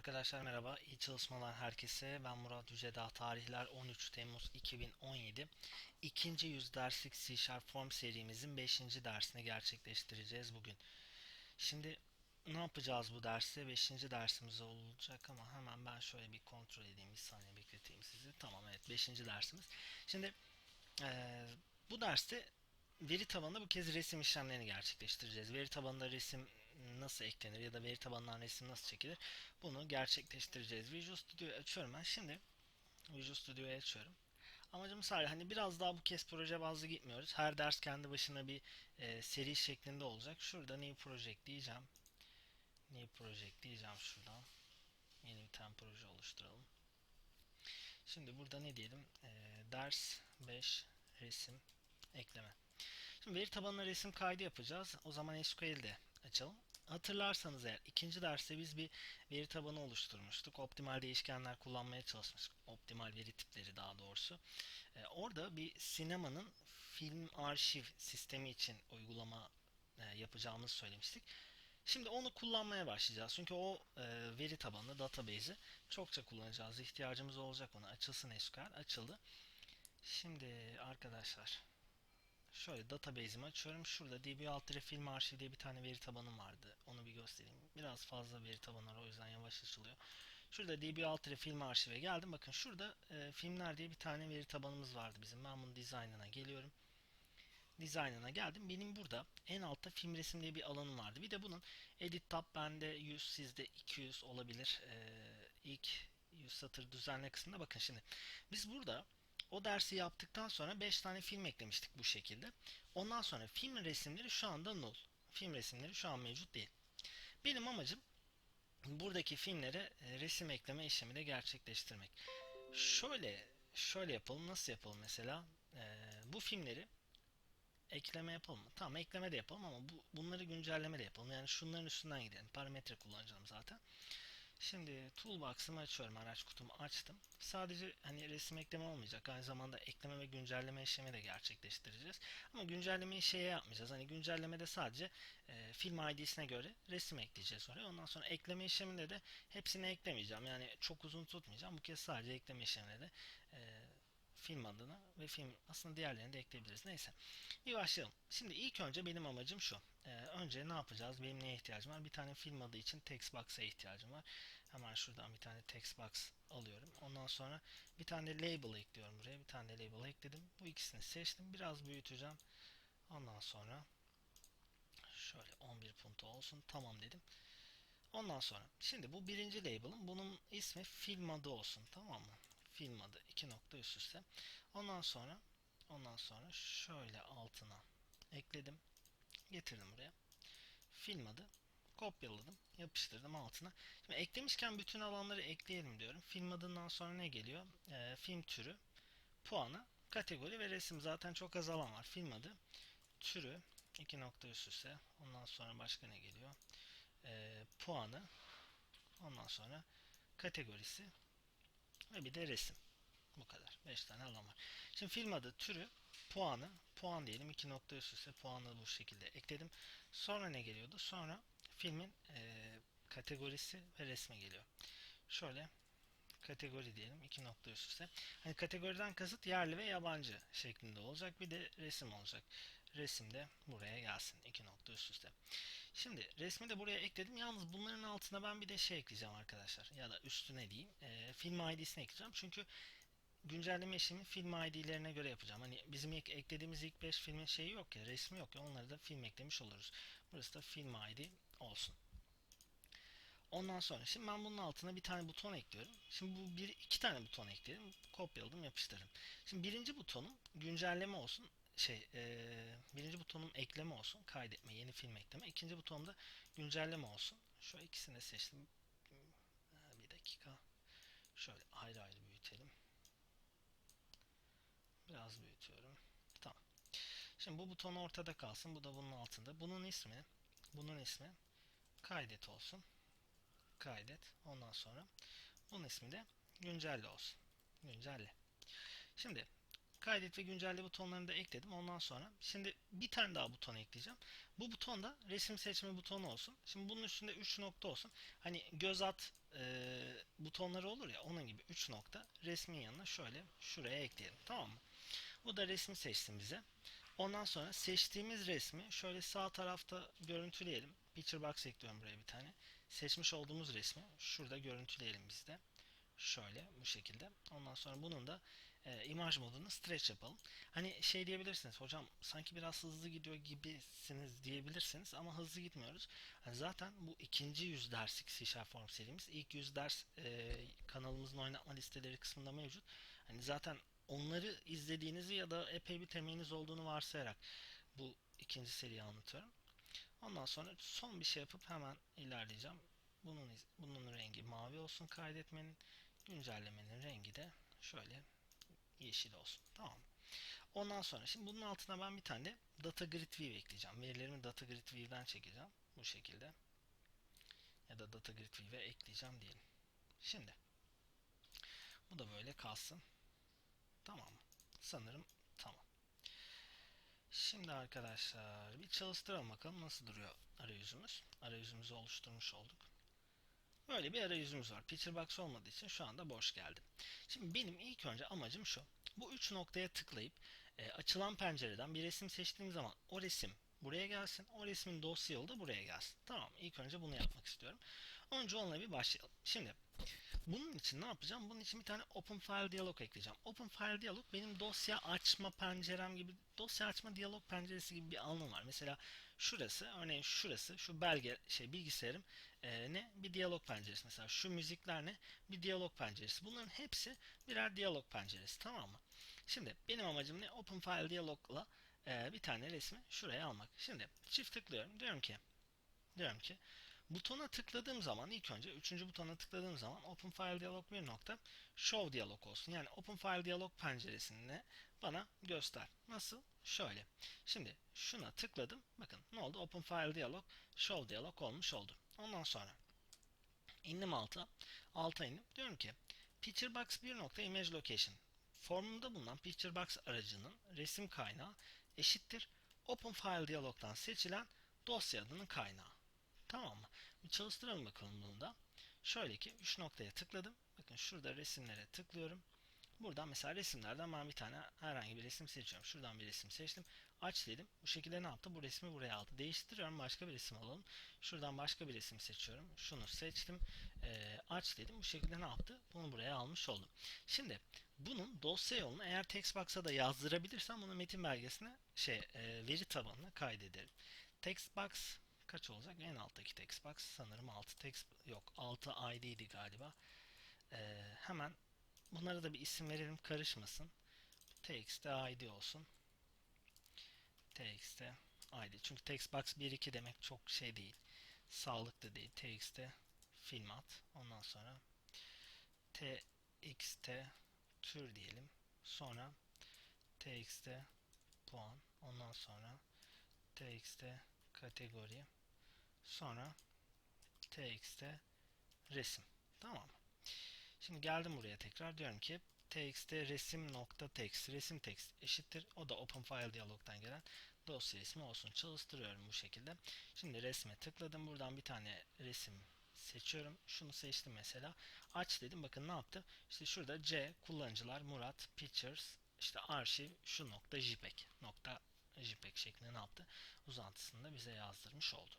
Arkadaşlar merhaba, iyi çalışmalar herkese. Ben Murat Yücedağ. Tarihler 13 Temmuz 2017. İkinci yüz derslik C Sharp Form serimizin 5. dersini gerçekleştireceğiz bugün. Şimdi ne yapacağız bu derste? 5. dersimiz olacak ama hemen ben şöyle bir kontrol edeyim. Bir saniye bekleteyim sizi. Tamam evet 5. dersimiz. Şimdi eee, bu derste veri tabanında bu kez resim işlemlerini gerçekleştireceğiz. Veri tabanında resim nasıl eklenir ya da veri tabanından resim nasıl çekilir bunu gerçekleştireceğiz. Visual Studio'yu açıyorum ben. Şimdi Visual Studio'yu açıyorum. Amacım sadece hani biraz daha bu kez proje bazlı gitmiyoruz. Her ders kendi başına bir e, seri şeklinde olacak. Şurada New Project diyeceğim. New Project diyeceğim şuradan. Yeni bir tane proje oluşturalım. Şimdi burada ne diyelim? E, ders 5 resim ekleme. Şimdi veri tabanına resim kaydı yapacağız. O zaman SQL'de açalım. Hatırlarsanız eğer ikinci derste biz bir veri tabanı oluşturmuştuk. Optimal değişkenler kullanmaya çalışmıştık. Optimal veri tipleri daha doğrusu. Ee, orada bir sinemanın film arşiv sistemi için uygulama e, yapacağımızı söylemiştik. Şimdi onu kullanmaya başlayacağız. Çünkü o e, veri tabanlı database'i çokça kullanacağız. İhtiyacımız olacak ona. Açılsın SQL. Açıldı. Şimdi arkadaşlar Şöyle database'imi açıyorum. Şurada DB alt film arşiv diye bir tane veri tabanım vardı. Onu bir göstereyim. Biraz fazla veri tabanı var o yüzden yavaş açılıyor. Şurada DB alt film arşive geldim. Bakın şurada e, filmler diye bir tane veri tabanımız vardı bizim. Ben bunun design'ına geliyorum. Design'ına geldim. Benim burada en altta film resim diye bir alanım vardı. Bir de bunun edit tab bende 100 sizde 200 olabilir. E, ilk 100 satır düzenle kısmında bakın şimdi. Biz burada o dersi yaptıktan sonra 5 tane film eklemiştik bu şekilde. Ondan sonra film resimleri şu anda null. Film resimleri şu an mevcut değil. Benim amacım buradaki filmlere e, resim ekleme işlemi de gerçekleştirmek. Şöyle şöyle yapalım. Nasıl yapalım mesela? Ee, bu filmleri ekleme yapalım mı? Tamam ekleme de yapalım ama bu, bunları güncelleme de yapalım. Yani şunların üstünden gidelim. Parametre kullanacağım zaten. Şimdi toolbox'ımı açıyorum. Araç kutumu açtım. Sadece hani resim ekleme olmayacak. Aynı zamanda ekleme ve güncelleme işlemi de gerçekleştireceğiz. Ama güncellemeyi şeye yapmayacağız. Hani güncellemede sadece e, film ID'sine göre resim ekleyeceğiz oraya. Ondan sonra ekleme işleminde de hepsini eklemeyeceğim. Yani çok uzun tutmayacağım. Bu kez sadece ekleme işleminde de e, film adını ve film aslında diğerlerini de ekleyebiliriz. Neyse. Bir başlayalım. Şimdi ilk önce benim amacım şu. Ee, önce ne yapacağız? Benim neye ihtiyacım var? Bir tane film adı için text box'a ihtiyacım var. Hemen şuradan bir tane text box alıyorum. Ondan sonra bir tane label ekliyorum buraya. Bir tane label ekledim. Bu ikisini seçtim. Biraz büyüteceğim. Ondan sonra şöyle 11 punto olsun. Tamam dedim. Ondan sonra şimdi bu birinci label'ın bunun ismi film adı olsun. Tamam mı? Film adı iki nokta üst üste. Ondan sonra ondan sonra şöyle altına ekledim. Getirdim buraya. Film adı kopyaladım, yapıştırdım altına. Şimdi eklemişken bütün alanları ekleyelim diyorum. Film adından sonra ne geliyor? Ee, film türü, puanı, kategori ve resim zaten çok az alan var. Film adı, türü, iki nokta üst üste. Ondan sonra başka ne geliyor? Ee, puanı, ondan sonra kategorisi, ve bir de resim. Bu kadar. 5 tane alan var. Şimdi film adı, türü, puanı, puan diyelim. 2 nokta üst üste puanı bu şekilde ekledim. Sonra ne geliyordu? Sonra filmin e, kategorisi ve resmi geliyor. Şöyle kategori diyelim. 2 nokta üst üste. Hani kategoriden kasıt yerli ve yabancı şeklinde olacak. Bir de resim olacak. Resim de buraya gelsin. 2 nokta üst üste. Şimdi resmi de buraya ekledim. Yalnız bunların altına ben bir de şey ekleyeceğim arkadaşlar. Ya da üstüne diyeyim. E, film ID'sini ekleyeceğim. Çünkü güncelleme işlemi film ID'lerine göre yapacağım. Hani bizim ilk eklediğimiz ilk 5 filmin şeyi yok ya, resmi yok ya. Onları da film eklemiş oluruz. Burası da film ID olsun. Ondan sonra şimdi ben bunun altına bir tane buton ekliyorum. Şimdi bu bir iki tane buton ekledim. Kopyaladım, yapıştırdım. Şimdi birinci butonum güncelleme olsun şey e, birinci butonum ekleme olsun kaydetme yeni film ekleme. İkinci butonum da güncelleme olsun. Şu ikisini seçtim. Bir dakika. Şöyle ayrı ayrı büyütelim. Biraz büyütüyorum. Tamam. Şimdi bu buton ortada kalsın. Bu da bunun altında. Bunun ismi bunun ismi kaydet olsun. Kaydet. Ondan sonra bunun ismi de güncelle olsun. Güncelle. Şimdi Kaydet ve güncelle butonlarını da ekledim. Ondan sonra şimdi bir tane daha buton ekleyeceğim. Bu buton da resim seçme butonu olsun. Şimdi bunun üstünde 3 nokta olsun. Hani göz at e, butonları olur ya onun gibi 3 nokta resmin yanına şöyle şuraya ekleyelim. Tamam mı? Bu da resmi seçsin bize. Ondan sonra seçtiğimiz resmi şöyle sağ tarafta görüntüleyelim. Picture box ekliyorum buraya bir tane. Seçmiş olduğumuz resmi şurada görüntüleyelim biz de. Şöyle bu şekilde. Ondan sonra bunun da e, imaj modunu stretch yapalım. Hani şey diyebilirsiniz hocam sanki biraz hızlı gidiyor gibisiniz diyebilirsiniz ama hızlı gitmiyoruz. Hani zaten bu ikinci yüz derslik C Sharp Form serimiz. ilk yüz ders e, kanalımızın oynatma listeleri kısmında mevcut. Hani zaten onları izlediğinizi ya da epey bir temeğiniz olduğunu varsayarak bu ikinci seriyi anlatıyorum. Ondan sonra son bir şey yapıp hemen ilerleyeceğim. Bunun bunun rengi mavi olsun kaydetmenin. Güncellemenin rengi de şöyle yeşil olsun. Tamam Ondan sonra şimdi bunun altına ben bir tane Data Grid View ekleyeceğim. Verilerimi Data Grid View'den çekeceğim. Bu şekilde. Ya da Data Grid View'e ekleyeceğim diyelim. Şimdi bu da böyle kalsın. Tamam mı? Sanırım tamam. Şimdi arkadaşlar bir çalıştıralım bakalım nasıl duruyor arayüzümüz. Arayüzümüzü oluşturmuş olduk. Böyle bir arayüzümüz var. Picture box olmadığı için şu anda boş geldi. Şimdi benim ilk önce amacım şu. Bu üç noktaya tıklayıp e, açılan pencereden bir resim seçtiğim zaman o resim buraya gelsin. O resmin dosya da buraya gelsin. Tamam İlk önce bunu yapmak istiyorum. Önce onunla bir başlayalım. Şimdi bunun için ne yapacağım? Bunun için bir tane Open File Dialog ekleyeceğim. Open File Dialog benim dosya açma pencerem gibi, dosya açma diyalog penceresi gibi bir alanım var. Mesela şurası, örneğin şurası, şu belge şey bilgisayarım e, ne? Bir diyalog penceresi. Mesela şu müzikler ne? Bir diyalog penceresi. Bunların hepsi birer diyalog penceresi. Tamam mı? Şimdi benim amacım ne? Open File Dialog'la e, bir tane resmi şuraya almak. Şimdi çift tıklıyorum. Diyorum ki diyorum ki Butona tıkladığım zaman ilk önce üçüncü butona tıkladığım zaman Open File Dialog bir nokta Show Dialog olsun. Yani Open File Dialog penceresinde bana göster. Nasıl? Şöyle. Şimdi şuna tıkladım. Bakın ne oldu? Open File Dialog Show Dialog olmuş oldu. Ondan sonra indim alta. Alta indim. Diyorum ki Picture Box bir nokta Image Location formunda bulunan Picture Box aracının resim kaynağı eşittir Open File Dialog'dan seçilen dosya adının kaynağı. Tamam mı? Bir çalıştıralım bakalım bunu da. Şöyle ki 3 noktaya tıkladım. Bakın şurada resimlere tıklıyorum. Buradan mesela resimlerden ben bir tane herhangi bir resim seçiyorum. Şuradan bir resim seçtim. Aç dedim. Bu şekilde ne yaptı? Bu resmi buraya aldı. Değiştiriyorum. Başka bir resim alalım. Şuradan başka bir resim seçiyorum. Şunu seçtim. Ee, aç dedim. Bu şekilde ne yaptı? Bunu buraya almış oldum. Şimdi bunun dosya yolunu eğer textbox'a da yazdırabilirsem bunu metin belgesine şey e, veri tabanına kaydederim. Textbox kaç olacak? En alttaki textbox sanırım 6 text yok 6 ID'di galiba. Ee, hemen bunlara da bir isim verelim karışmasın. TX'de ID olsun. TX'de ID. Çünkü textbox 1-2 demek çok şey değil. Sağlıklı değil. TX'de film at. Ondan sonra TXT tür diyelim. Sonra TX'de puan. Ondan sonra TX'de kategori Sonra txt'te resim. Tamam? Şimdi geldim buraya tekrar diyorum ki txt resim nokta text resim text eşittir. O da open file diyalogdan gelen dosya ismi olsun. Çalıştırıyorum bu şekilde. Şimdi resme tıkladım. Buradan bir tane resim seçiyorum. Şunu seçtim mesela. Aç dedim. Bakın ne yaptı? İşte şurada C kullanıcılar Murat Pictures işte arşiv şu nokta JPEG nokta JPEG şeklinde ne yaptı? Uzantısını bize yazdırmış oldu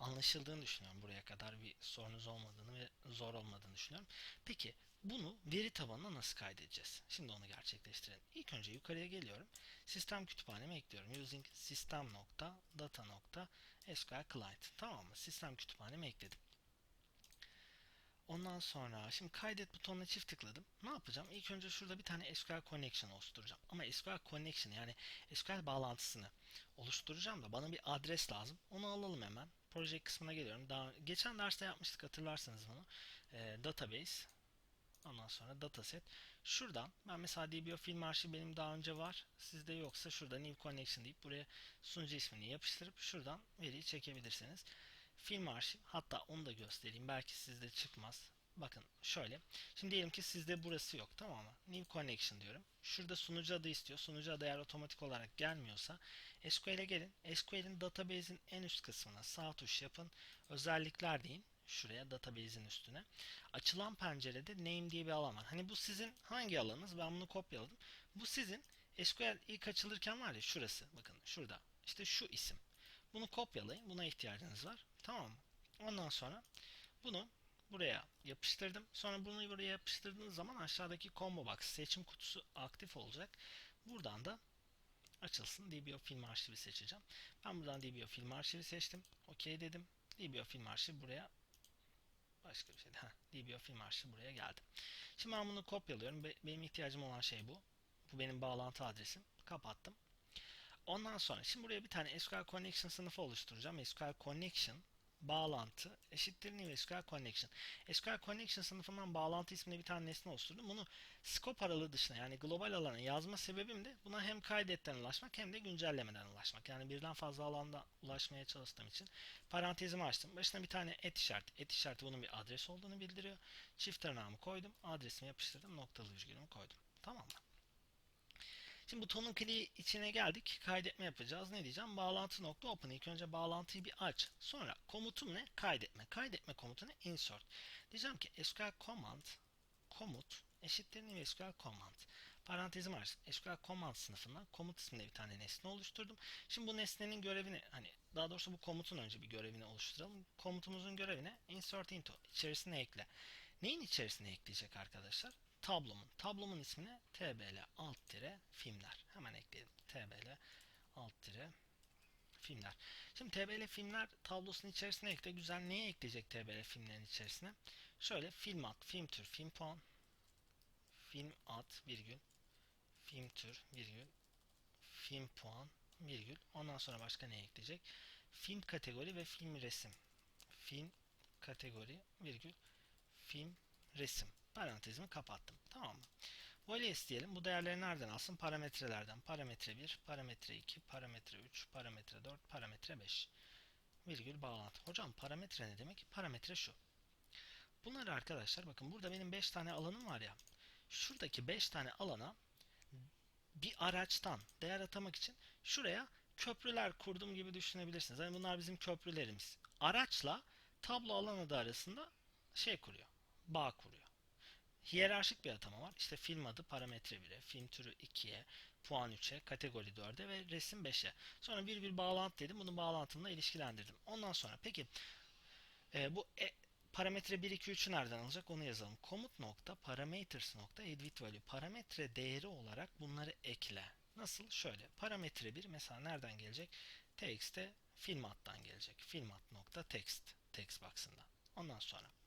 anlaşıldığını düşünüyorum buraya kadar bir sorunuz olmadığını ve zor olmadığını düşünüyorum. Peki bunu veri tabanına nasıl kaydedeceğiz? Şimdi onu gerçekleştirelim. İlk önce yukarıya geliyorum. Sistem kütüphaneme ekliyorum. Using system.data.sql client. Tamam mı? Sistem kütüphaneme ekledim. Ondan sonra şimdi kaydet butonuna çift tıkladım. Ne yapacağım? İlk önce şurada bir tane SQL connection oluşturacağım. Ama SQL connection yani SQL bağlantısını oluşturacağım da bana bir adres lazım. Onu alalım hemen proje kısmına geliyorum. Daha geçen derste yapmıştık hatırlarsanız bunu. E, database Ondan sonra dataset. Şuradan ben mesela DBO film arşivi benim daha önce var. Sizde yoksa şurada new connection deyip buraya sunucu ismini yapıştırıp şuradan veriyi çekebilirsiniz. Film arşiv hatta onu da göstereyim. Belki sizde çıkmaz. bakın şöyle. Şimdi diyelim ki sizde burası yok tamam mı? New connection diyorum. Şurada sunucu adı istiyor. Sunucu adı eğer otomatik olarak gelmiyorsa SQL'e gelin. SQL'in database'in en üst kısmına sağ tuş yapın. Özellikler deyin. Şuraya database'in üstüne. Açılan pencerede name diye bir alan var. Hani bu sizin hangi alanınız? Ben bunu kopyaladım. Bu sizin SQL ilk açılırken var ya şurası. Bakın şurada. İşte şu isim. Bunu kopyalayın. Buna ihtiyacınız var. Tamam mı? Ondan sonra bunu buraya yapıştırdım. Sonra bunu buraya yapıştırdığınız zaman aşağıdaki combo box seçim kutusu aktif olacak. Buradan da açılsın. DBO film arşivi seçeceğim. Ben buradan DBO film arşivi seçtim. OK dedim. DBO film arşivi buraya başka bir şey. Heh, DBO film arşivi buraya geldi. Şimdi ben bunu kopyalıyorum. Benim ihtiyacım olan şey bu. Bu benim bağlantı adresim. Kapattım. Ondan sonra şimdi buraya bir tane SQL Connection sınıfı oluşturacağım. SQL Connection bağlantı eşittir new SQL Connection. SQL Connection sınıfından bağlantı isminde bir tane nesne oluşturdum. Bunu scope aralığı dışına yani global alana yazma sebebim de buna hem kaydetten ulaşmak hem de güncellemeden ulaşmak. Yani birden fazla alanda ulaşmaya çalıştığım için parantezimi açtım. Başına bir tane et işareti. Et işareti bunun bir adres olduğunu bildiriyor. Çift tırnağımı koydum. Adresimi yapıştırdım. Noktalı virgülümü koydum. Tamam mı? Şimdi butonun kliği içine geldik. Kaydetme yapacağız. Ne diyeceğim? Bağlantı nokta open. İlk önce bağlantıyı bir aç. Sonra komutum ne? Kaydetme. Kaydetme komutu? Insert. Diyeceğim ki SQL command komut eşittir new SQL command. Parantezim var. SQL command sınıfından komut isminde bir tane nesne oluşturdum. Şimdi bu nesnenin görevini hani daha doğrusu bu komutun önce bir görevini oluşturalım. Komutumuzun görevine insert into içerisine ekle. Neyin içerisine ekleyecek arkadaşlar? Tablomun. Tablomun ismini tbl alt tire filmler. Hemen ekleyelim. tbl alt tire filmler. Şimdi tbl filmler tablosunun içerisine ekle. Güzel. Neye ekleyecek tbl filmlerin içerisine? Şöyle film ad, film tür, film puan, film ad, virgül, film tür, virgül, film puan, virgül. Ondan sonra başka ne ekleyecek? Film kategori ve film resim. Film kategori, virgül, film resim parantezimi kapattım. Tamam mı? Values diyelim. Bu değerleri nereden alsın? Parametrelerden. Parametre 1, parametre 2, parametre 3, parametre 4, parametre 5. Virgül bağlantı. Hocam parametre ne demek? Parametre şu. Bunları arkadaşlar bakın burada benim 5 tane alanım var ya. Şuradaki 5 tane alana bir araçtan değer atamak için şuraya köprüler kurdum gibi düşünebilirsiniz. Yani bunlar bizim köprülerimiz. Araçla tablo alanı da arasında şey kuruyor. Bağ kuruyor hiyerarşik bir atama var. İşte film adı parametre 1'e, film türü 2'ye, puan 3'e, kategori 4'e ve resim 5'e. Sonra bir bir bağlantı dedim. Bunu bağlantımla ilişkilendirdim. Ondan sonra peki e, bu e, parametre 1, 2, 3'ü nereden alacak onu yazalım. Komut nokta parameters nokta edit value. Parametre değeri olarak bunları ekle. Nasıl? Şöyle. Parametre 1 mesela nereden gelecek? Text'e film attan gelecek. Film at nokta text. Text box'ından. Ondan sonra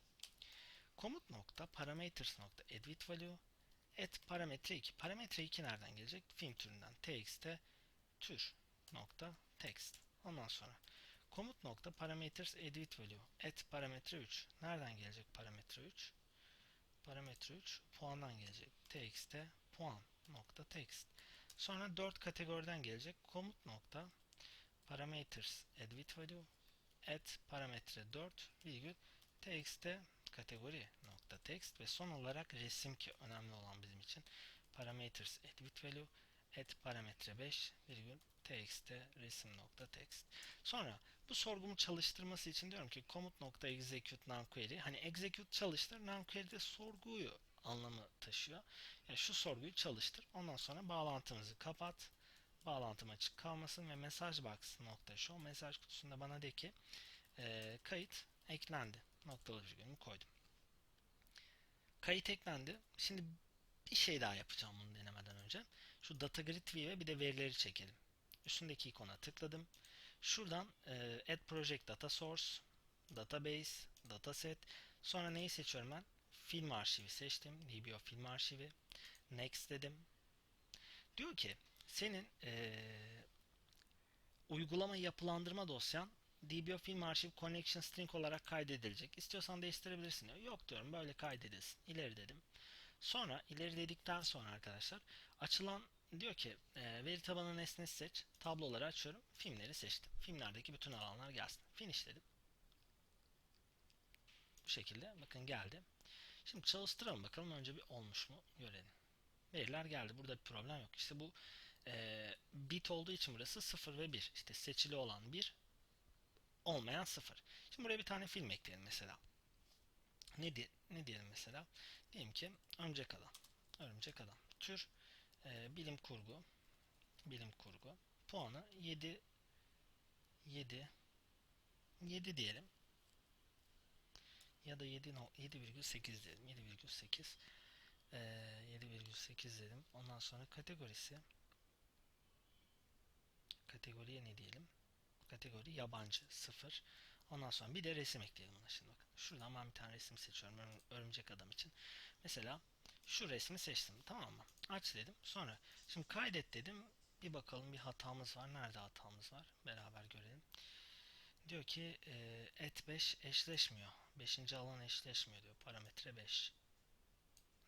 komut nokta parameters nokta edit value et parametre 2. Parametre 2 nereden gelecek? Film türünden txt'e tür nokta text. Ondan sonra komut nokta parameters edit value et parametre 3. Nereden gelecek parametre 3? Parametre 3 puandan gelecek. txt'e puan nokta text. Sonra 4 kategoriden gelecek. Komut nokta parameters edit value et parametre 4 virgül txt'e kategori nokta text ve son olarak resim ki önemli olan bizim için parameters edit value et parametre 5 virgül txt'e resim nokta text. Sonra bu sorgumu çalıştırması için diyorum ki komut nokta execute nonquery hani execute çalıştır nonquery de sorguyu anlamı taşıyor. Yani şu sorguyu çalıştır. Ondan sonra bağlantımızı kapat. Bağlantım açık kalmasın ve mesaj box nokta show mesaj kutusunda bana de ki e, kayıt eklendi noktalı virgülümü koydum. Kayıt eklendi. Şimdi bir şey daha yapacağım bunu denemeden önce. Şu data grid view'e bir de verileri çekelim. Üstündeki ikona tıkladım. Şuradan e, add project data source, database, dataset. Sonra neyi seçiyorum ben? Film arşivi seçtim. DBO film arşivi. Next dedim. Diyor ki senin e, uygulama yapılandırma dosyan DBO film arşiv connection string olarak kaydedilecek. İstiyorsan değiştirebilirsin. Yok diyorum böyle kaydedilsin. İleri dedim. Sonra ileri dedikten sonra arkadaşlar açılan diyor ki e, veri tabanı nesnesi seç. Tabloları açıyorum. Filmleri seçtim. Filmlerdeki bütün alanlar gelsin. Finish dedim. Bu şekilde bakın geldi. Şimdi çalıştıralım bakalım önce bir olmuş mu görelim. Veriler geldi. Burada bir problem yok. İşte bu e, bit olduğu için burası 0 ve 1. İşte seçili olan 1, olmayan 0. Şimdi buraya bir tane film ekleyelim mesela. Ne, di ne diyelim mesela? Diyelim ki Örümcek Adam. Örümcek Adam. Tür e, bilim kurgu. Bilim kurgu. Puanı 7 7 7 diyelim. Ya da 7 no- 7,8 diyelim. 7,8 ee, 7,8 dedim. Ondan sonra kategorisi kategoriye ne diyelim? Kategori yabancı 0. Ondan sonra bir de resim ekleyelim buna şimdi bakın. Şuradan ben bir tane resim seçiyorum örüm- örümcek adam için. Mesela şu resmi seçtim tamam mı? Aç dedim. Sonra şimdi kaydet dedim. Bir bakalım bir hatamız var. Nerede hatamız var? Beraber görelim. Diyor ki e, et 5 eşleşmiyor. 5. alan eşleşmiyor diyor. Parametre 5.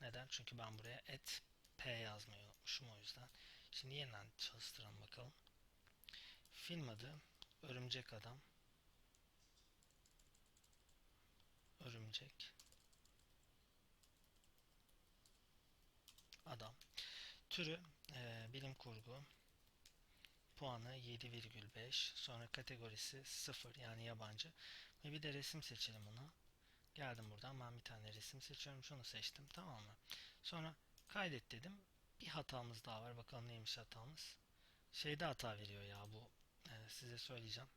Neden? Çünkü ben buraya et p yazmayı unutmuşum o yüzden. Şimdi yeniden çalıştıralım bakalım. Film adı Örümcek Adam. Örümcek Adam. Türü e, bilim kurgu. Puanı 7,5. Sonra kategorisi 0 yani yabancı. Ve bir de resim seçelim ona. Geldim buradan ben bir tane resim seçiyorum. Şunu seçtim tamam mı? Sonra kaydet dedim. Bir hatamız daha var. Bakalım neymiş hatamız. Şeyde hata veriyor ya bu. Ee, size söyleyeceğim.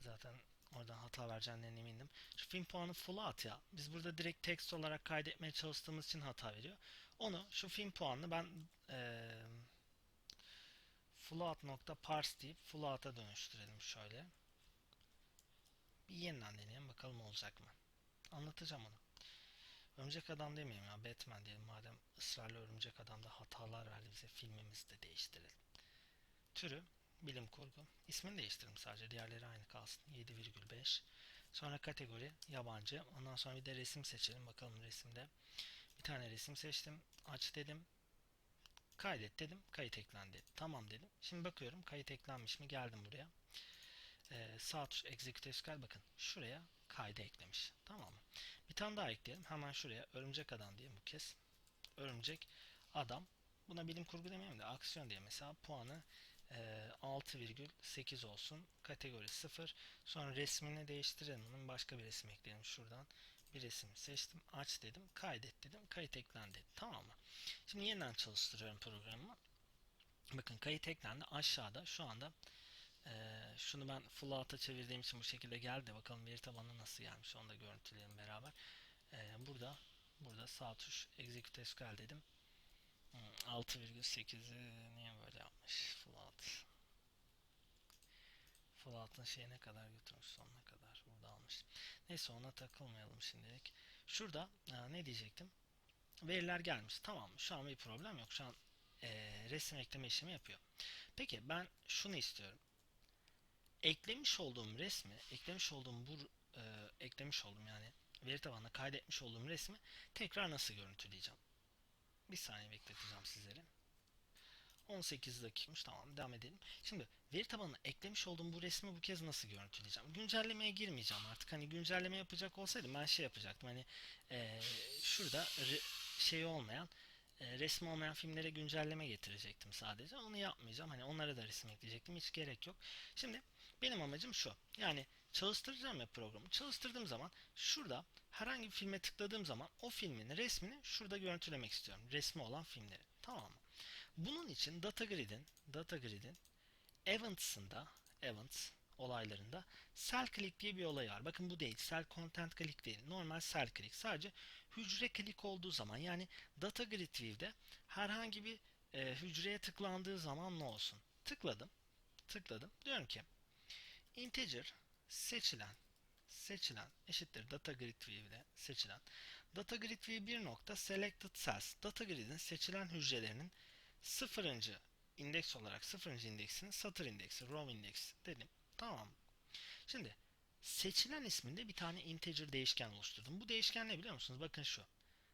Zaten oradan hata vereceğinden emindim. Şu film puanı full at ya. Biz burada direkt text olarak kaydetmeye çalıştığımız için hata veriyor. Onu şu film puanını ben ee, float.parse deyip float'a dönüştürelim şöyle. Bir yeniden deneyelim bakalım olacak mı? Anlatacağım onu. Örümcek Adam demeyeyim ya Batman diyelim madem ısrarla Örümcek Adam'da hatalar verdi bize filmimizi de değiştirelim. Türü bilim kurgu. İsmini değiştirelim sadece diğerleri aynı kalsın. 7,5. Sonra kategori yabancı. Ondan sonra bir de resim seçelim. Bakalım resimde. Bir tane resim seçtim. Aç dedim. Kaydet dedim. Kayıt eklendi. Tamam dedim. Şimdi bakıyorum kayıt eklenmiş mi? Geldim buraya e, sağ tuş Execute SQL bakın şuraya kayda eklemiş. Tamam mı? Bir tane daha ekleyelim. Hemen şuraya örümcek adam diye bu kez. Örümcek adam. Buna bilim kurgu demeyeyim de aksiyon diye mesela puanı 6,8 olsun. Kategori 0. Sonra resmini değiştirelim. Onun başka bir resim ekleyelim şuradan. Bir resim seçtim. Aç dedim. Kaydet dedim. Kayıt eklendi. Tamam mı? Şimdi yeniden çalıştırıyorum programımı. Bakın kayıt eklendi. Aşağıda şu anda ee, şunu ben full out'a çevirdiğim için bu şekilde geldi. Bakalım veri tabanı nasıl gelmiş onu da görüntüleyelim beraber. Ee, burada burada sağ tuş execute SQL dedim. Hmm, 6,8'i niye böyle yapmış? Full out. Full out'ın şeyine kadar götürmüş sonuna kadar. Burada almış. Neyse ona takılmayalım şimdilik. Şurada e, ne diyecektim? Veriler gelmiş. Tamam? Şu an bir problem yok. Şu an e, resim ekleme işlemi yapıyor. Peki ben şunu istiyorum eklemiş olduğum resmi, eklemiş olduğum bu e, eklemiş olduğum yani veri tabanına kaydetmiş olduğum resmi tekrar nasıl görüntüleyeceğim? Bir saniye bekleteceğim sizleri. 18 dakikaymış. Tamam devam edelim. Şimdi veri tabanına eklemiş olduğum bu resmi bu kez nasıl görüntüleyeceğim? Güncellemeye girmeyeceğim artık. Hani güncelleme yapacak olsaydım ben şey yapacaktım. Hani e, şurada şey olmayan e, resmi olmayan filmlere güncelleme getirecektim sadece. Onu yapmayacağım. Hani onlara da resim ekleyecektim. Hiç gerek yok. Şimdi benim amacım şu. Yani çalıştıracağım ya programı. Çalıştırdığım zaman şurada herhangi bir filme tıkladığım zaman o filmin resmini şurada görüntülemek istiyorum. Resmi olan filmleri. Tamam mı? Bunun için data grid'in data grid'in events'ında events olaylarında cell click diye bir olay var. Bakın bu değil. Cell content click değil. Normal cell click. Sadece hücre click olduğu zaman yani data grid view'de herhangi bir e, hücreye tıklandığı zaman ne olsun? Tıkladım. Tıkladım. Diyorum ki integer seçilen seçilen eşittir data grid view'de seçilen data grid view bir nokta selected cells. Data grid'in seçilen hücrelerinin sıfırıncı indeks olarak sıfırıncı indeksinin satır indeksi row indeksi dedim. Tamam. Şimdi seçilen isminde bir tane integer değişken oluşturdum. Bu değişken ne biliyor musunuz? Bakın şu.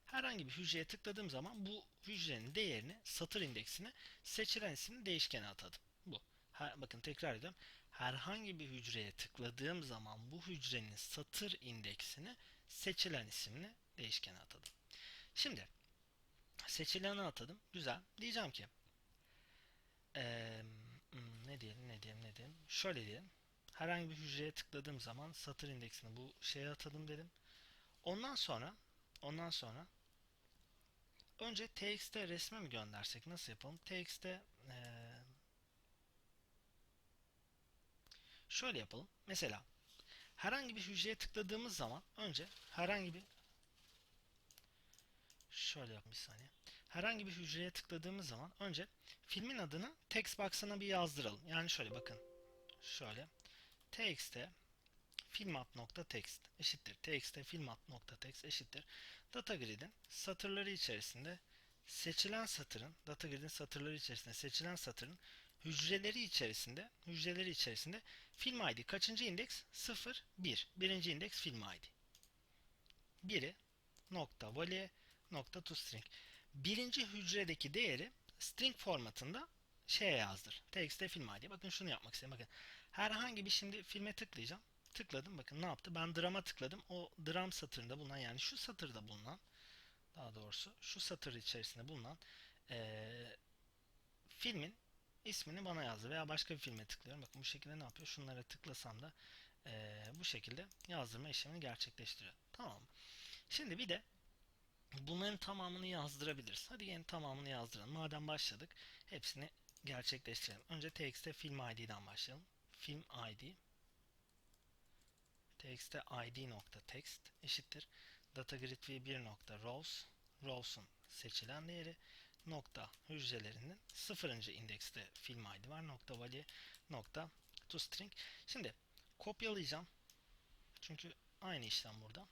Herhangi bir hücreye tıkladığım zaman bu hücrenin değerini satır indeksini seçilen isimli değişkene atadım. Bu. Ha, bakın tekrar ediyorum herhangi bir hücreye tıkladığım zaman bu hücrenin satır indeksini seçilen isimli değişkene atadım. Şimdi seçileni atadım. Güzel. Diyeceğim ki ee, ne diyelim ne diyelim ne diyelim. Şöyle diyelim. Herhangi bir hücreye tıkladığım zaman satır indeksini bu şeye atadım dedim. Ondan sonra ondan sonra önce txt resme mi göndersek nasıl yapalım? txt ee, şöyle yapalım. Mesela herhangi bir hücreye tıkladığımız zaman önce herhangi bir şöyle yap bir saniye. Herhangi bir hücreye tıkladığımız zaman önce filmin adını text box'ına bir yazdıralım. Yani şöyle bakın. Şöyle txt filmat.text eşittir. txt filmat.text eşittir. Data grid'in satırları içerisinde seçilen satırın data grid'in satırları içerisinde seçilen satırın hücreleri içerisinde hücreleri içerisinde film id kaçıncı indeks? 0 1. Birinci indeks film id. Biri nokta value nokta toString. Birinci hücredeki değeri string formatında şeye yazdır. TXT film ID. Bakın şunu yapmak istedim. Bakın herhangi bir şimdi filme tıklayacağım. Tıkladım. Bakın ne yaptı? Ben drama tıkladım. O dram satırında bulunan yani şu satırda bulunan daha doğrusu şu satır içerisinde bulunan ee, filmin ismini bana yazdı veya başka bir filme tıklıyorum. Bakın bu şekilde ne yapıyor? Şunlara tıklasam da ee, bu şekilde yazdırma işlemini gerçekleştiriyor. Tamam Şimdi bir de bunların tamamını yazdırabiliriz. Hadi yeni tamamını yazdıralım. Madem başladık hepsini gerçekleştirelim. Önce txt film id'den başlayalım. Film id txt id nokta text eşittir datagrid v1 nokta rows rows'un seçilen değeri nokta hücrelerinin sıfırıncı indekste film id var nokta value nokta toString. Şimdi kopyalayacağım. Çünkü aynı işlem burada.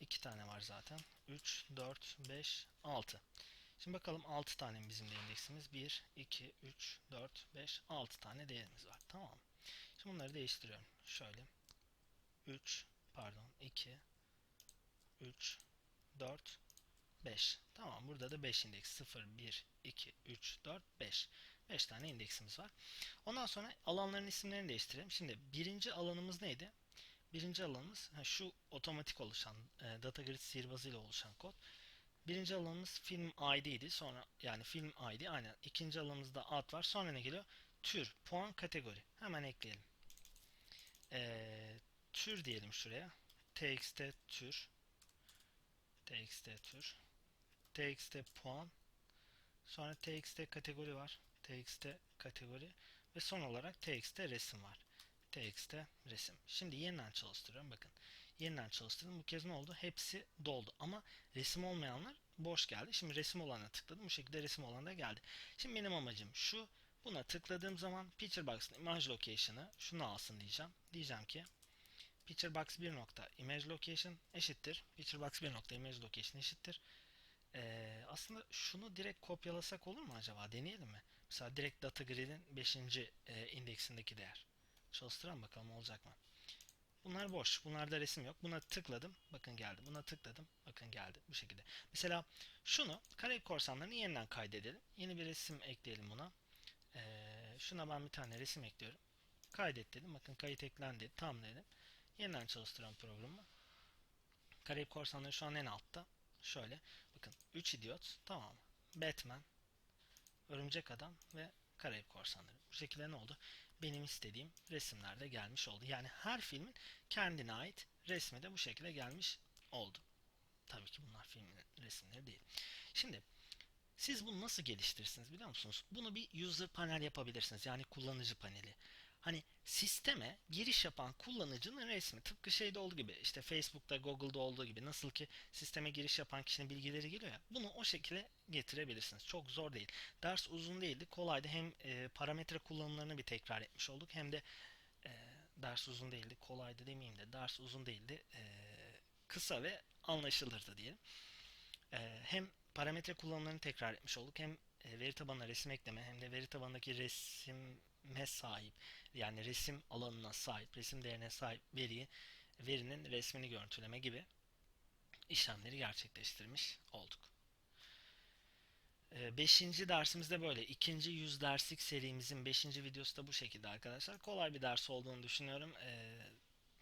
2 tane var zaten. 3, 4, 5, 6. Şimdi bakalım 6 tane bizim de indeksimiz. 1, 2, 3, 4, 5, 6 tane değerimiz var. Tamam. Şimdi bunları değiştiriyorum. Şöyle. 3, pardon 2, 3, 4, 5. Tamam burada da 5 indeks. 0, 1, 2, 3, 4, 5. 5 tane indeksimiz var. Ondan sonra alanların isimlerini değiştirelim. Şimdi birinci alanımız neydi? Birinci alanımız şu otomatik oluşan e, data grid sihirbazı ile oluşan kod. Birinci alanımız film ID idi. Sonra yani film ID aynen. İkinci alanımızda ad var. Sonra ne geliyor? Tür, puan, kategori. Hemen ekleyelim. E, tür diyelim şuraya. txt tür. txt tür. Txt puan. Sonra txt kategori var. txt kategori. Ve son olarak txt resim var txt resim. Şimdi yeniden çalıştırıyorum. Bakın. Yeniden çalıştırdım. Bu kez ne oldu? Hepsi doldu. Ama resim olmayanlar boş geldi. Şimdi resim olana tıkladım. Bu şekilde resim olan da geldi. Şimdi benim amacım şu. Buna tıkladığım zaman Picture Box'ın image location'ı şunu alsın diyeceğim. Diyeceğim ki Picture Box 1 nokta image location eşittir. Picture Box 1 nokta image location eşittir. Ee, aslında şunu direkt kopyalasak olur mu acaba? Deneyelim mi? Mesela direkt data grid'in 5. E, indeksindeki değer. Çalıştıralım bakalım olacak mı? Bunlar boş. Bunlarda resim yok. Buna tıkladım. Bakın geldi. Buna tıkladım. Bakın geldi. Bu şekilde. Mesela şunu Karayip Korsanlarını yeniden kaydedelim. Yeni bir resim ekleyelim buna. Ee, şuna ben bir tane resim ekliyorum. Kaydet dedim. Bakın kayıt eklendi. Tam dedim. Yeniden çalıştıran programı. Karayip Korsanları şu an en altta. Şöyle. Bakın 3 idiot. Tamam. Batman. Örümcek Adam ve Karayip Korsanları. Bu şekilde ne oldu? benim istediğim resimlerde gelmiş oldu. Yani her filmin kendine ait resmi de bu şekilde gelmiş oldu. Tabii ki bunlar filmin resimleri değil. Şimdi siz bunu nasıl geliştirirsiniz biliyor musunuz? Bunu bir user panel yapabilirsiniz. Yani kullanıcı paneli. Hani sisteme giriş yapan kullanıcının resmi tıpkı şeyde olduğu gibi işte Facebook'ta Google'da olduğu gibi nasıl ki sisteme giriş yapan kişinin bilgileri geliyor ya bunu o şekilde getirebilirsiniz. Çok zor değil. Ders uzun değildi. Kolaydı. Hem e, parametre kullanımlarını bir tekrar etmiş olduk hem de e, ders uzun değildi. Kolaydı demeyeyim de ders uzun değildi. E, kısa ve anlaşılırdı diyelim. E, hem parametre kullanımlarını tekrar etmiş olduk. Hem e, veri tabanına resim ekleme hem de veri tabanındaki resim sahip yani resim alanına sahip, resim değerine sahip veriyi verinin resmini görüntüleme gibi işlemleri gerçekleştirmiş olduk. Ee, Beşinci dersimiz de böyle. İkinci yüz derslik serimizin beşinci videosu da bu şekilde arkadaşlar. Kolay bir ders olduğunu düşünüyorum. Ee,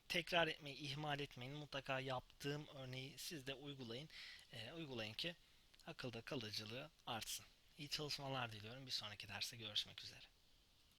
tekrar etmeyi ihmal etmeyin. Mutlaka yaptığım örneği siz de uygulayın. Ee, uygulayın ki akılda kalıcılığı artsın. İyi çalışmalar diliyorum. Bir sonraki derste görüşmek üzere.